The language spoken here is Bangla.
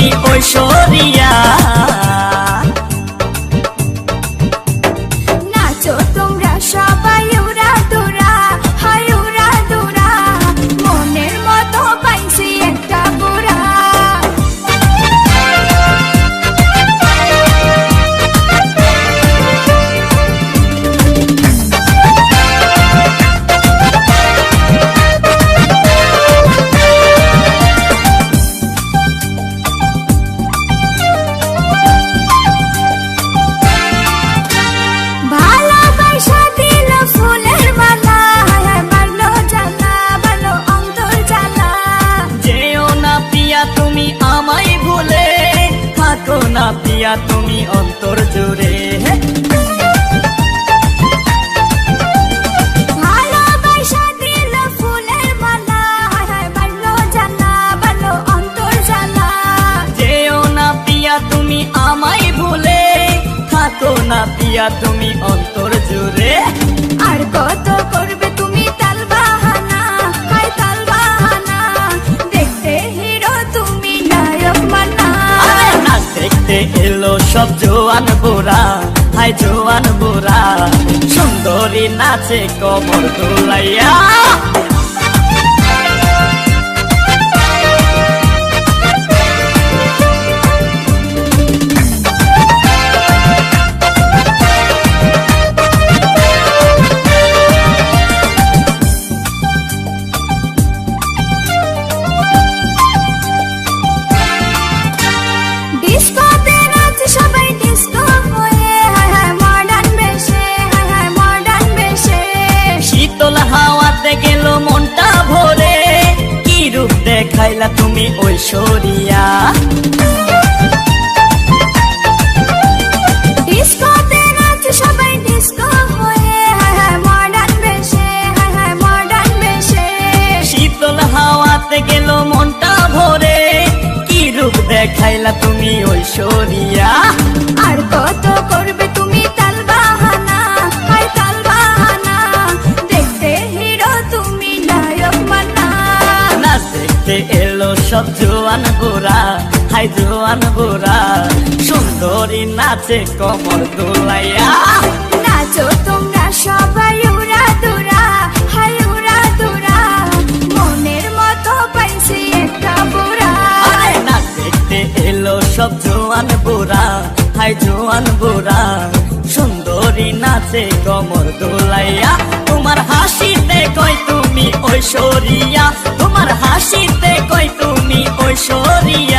তুমি ঐশ্বরিয়া। না পিয়া তুমি অন্তর জুড়ে। তুমি আমায় ভুলে। থাকো না পিয়া তুমি অন্তর এলো সব জোয়ান বোরা হাই জোয়ান বোরা সুন্দরী নাচে কমর দোলাইয়া। মডার্ন ঐশ্বরিয়া শীতল হাওয়াতে গেল মনটা ভরে। কি রূপ দেখাইলা তুমি ঐশ্বরিয়া এলো সব জোয়ান বুড়া হাই জোয়ান বুড়া। সুন্দরী নাচে কমর দোলাইয়া। নাচো তোমরা সবাই উড়া দুরা হাই উড়া দুরা। মনের মতো পাইছি একটা বুড়া। আরে দেখতে এলো সব জোয়ান বুড়া হাই জোয়ান বুড়া। সুন্দরী নাচে কমর দোলাইয়া। তোমার হাসিতে কই তুমি ঐশ্বরিয়া। তোমার হাসিতে কৈশোরী